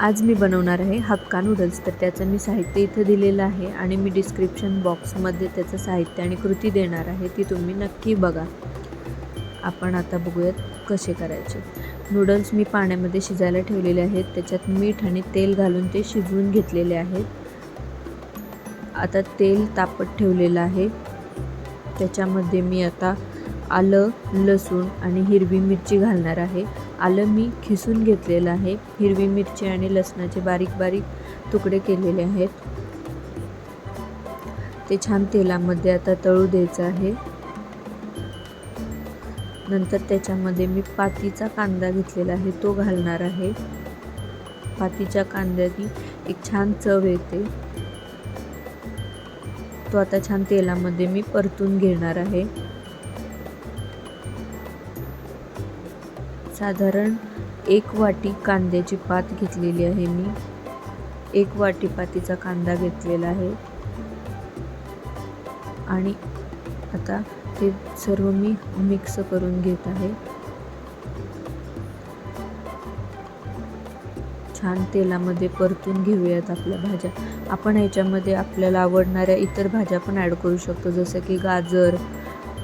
आज मी बनवणार आहे हक्का नूडल्स तर त्याचं मी साहित्य इथं दिलेलं आहे आणि मी डिस्क्रिप्शन बॉक्समध्ये त्याचं साहित्य आणि कृती देणार आहे ती तुम्ही नक्की बघा. आपण आता बघूयात कसे करायचे. नूडल्स मी पाण्यामध्ये शिजायला ठेवलेले आहेत त्याच्यात मीठ आणि तेल घालून ते शिजवून घेतलेले आहेत. आता तेल तापत ठेवलेलं आहे. त्याच्यामध्ये मी आता आलं लसूण आणि हिरवी मिरची घालणार आहे. आलं मी खिसून घेतलेलं आहे. हिरवी मिरची आणि लसणाचे बारीक बारीक तुकडे केलेले आहेत. ते छान तेलामध्ये आता तळू द्यायचं आहे. नंतर त्याच्यामध्ये मी पातीचा कांदा घेतलेला आहे तो घालणार आहे. पातीच्या कांद्याची एक छान चव येते. तो आता छान तेलामध्ये मी परतून घेणार आहे. साधारण एक वाटी कांद्याची पात घेतलेली आहे मी. एक वाटी पातीचा कांदा घेतलेला आहे. आणि आता ते सर्व मी मिक्स करून घेत आहे. छान तेलामध्ये परतून घेऊयात आपल्या भाज्या. आपण ह्याच्यामध्ये आपल्याला आवडणाऱ्या इतर भाज्या पण ॲड करू शकतो जसं की गाजर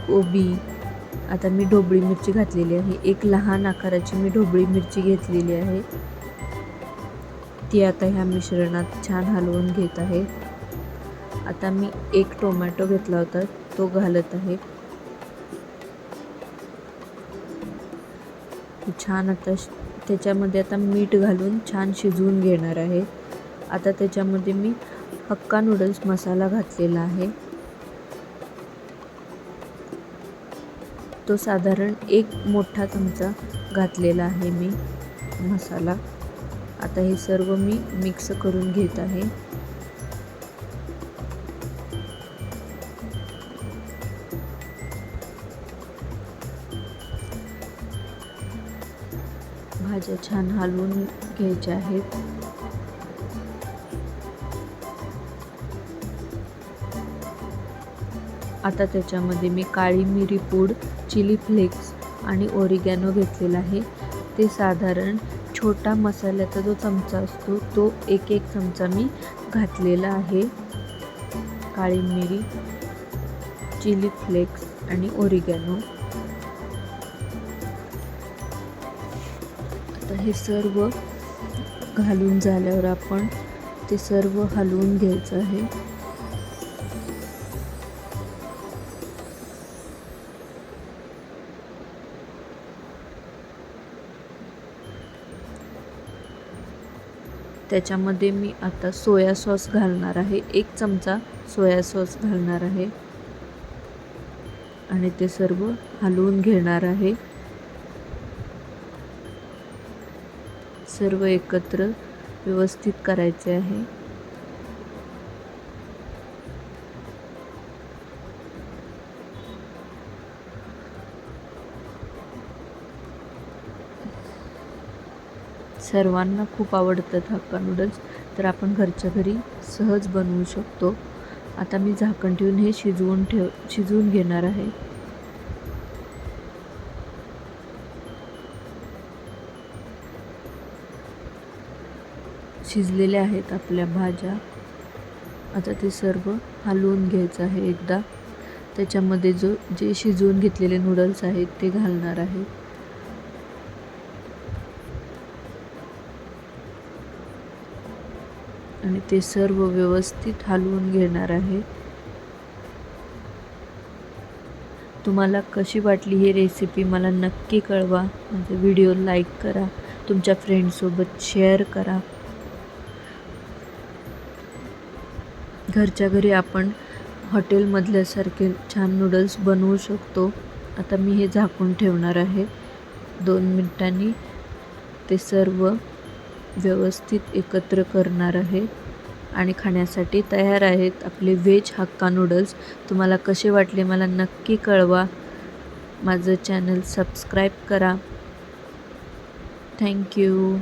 कोबी आता मी ढोबळी मिरची घातलेली आहे. एक लहान आकाराची मी ढोबळी मिरची घेतलेली आहे. ती आता ह्या मिश्रणात छान हलवून घेत आहे. आता मी एक टोमॅटो घेतला होता तो घालत आहे. छान आता त्याच्यामध्ये आता मीठ घालून छान शिजवून घेणार आहे. आता त्याच्यामध्ये मी हक्का नूडल्स मसाला घातलेला आहे. तो साधारण एक मोठा चमचा घातलेला आहे मी मसाला. आता हे सर्व मी मिक्स करून घेत आहे. भाज्या छान हलवून घ्यायच्या आहेत. आता त्याच्यामध्ये मी काळी मिरी पूड चिली फ्लेक्स आणि ओरिगॅनो घेतलेला आहे. ते साधारण छोटा मसाल्याचा जो चमचा असतो तो एक एक चमचा मी घातलेला आहे. काळी मिरी चिली फ्लेक्स आणि ओरिगॅनो. आता हे सर्व घालून झाल्यावर आपण ते सर्व हलवून घ्यायचं आहे. त्याच्यामध्ये मी आता सोया सॉस घालणार आहे. एक चमचा सोया सॉस घालणार आहे. आणि ते सर्व हलवून घेणार आहे. सर्व एकत्र व्यवस्थित करायचे आहे. सर्वांना खूप आवडतात हक्का नूडल्स तर आपण घरच्या घरी सहज बनवू शकतो. आता मी झाकण ठेवून हे शिजवून ठेव शिजवून घेणार आहे. शिजलेल्या आहेत आपल्या भाज्या. आता ते सर्व हलवून घ्यायचं आहे एकदा. त्याच्यामध्ये जो जे शिजवून घेतलेले नूडल्स आहेत ते घालणार आहे. आणि ते सर्व व्यवस्थित हलवून घेणार आहे. तुम्हाला कशी वाटली ही रेसिपी मला नक्की कळवा. माझा व्हिडिओ लाईक करा. तुमच्या फ्रेंडसोबत शेअर करा. घरच्या घरी आपण हॉटेलमधल्यासारखे छान नूडल्स बनवू शकतो. आता मी हे झाकून ठेवणार आहे. दोन मिनिटांनी ते सर्व व्यवस्थित एकत्र करणार आहे. आणि खाण्यासाठी तयार आहेत आपले व्हेज हक्का नूडल्स. तुम्हाला कसे वाटले मला नक्की कळवा. माझं चॅनल सबस्क्राईब करा. थँक्यू.